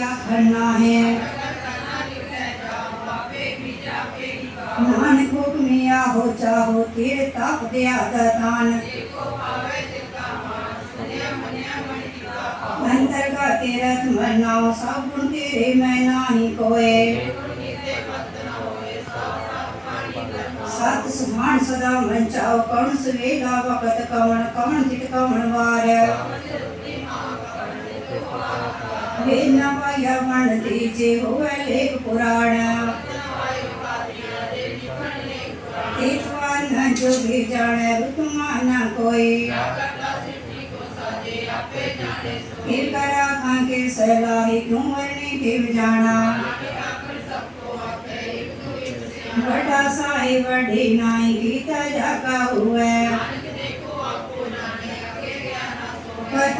क्या करना है? नानक हुक्मिया हो चाहो तेरे ताप दिया दान अंतर का तीरथ मरनाओ सब गुण तेरे मैं नाही कोए। सत सुभान सदा मन चाओ कौन सवेला वकत कवन कवन चित कवन वार। दीजे होवे लेख पुराण। तीर्थवान न जो भी जाने रुतमा कोई। फिर करा खां के सलाही क्यों देव जाना। बड़ा साई बड़ी नाई गीता जाका हुए पता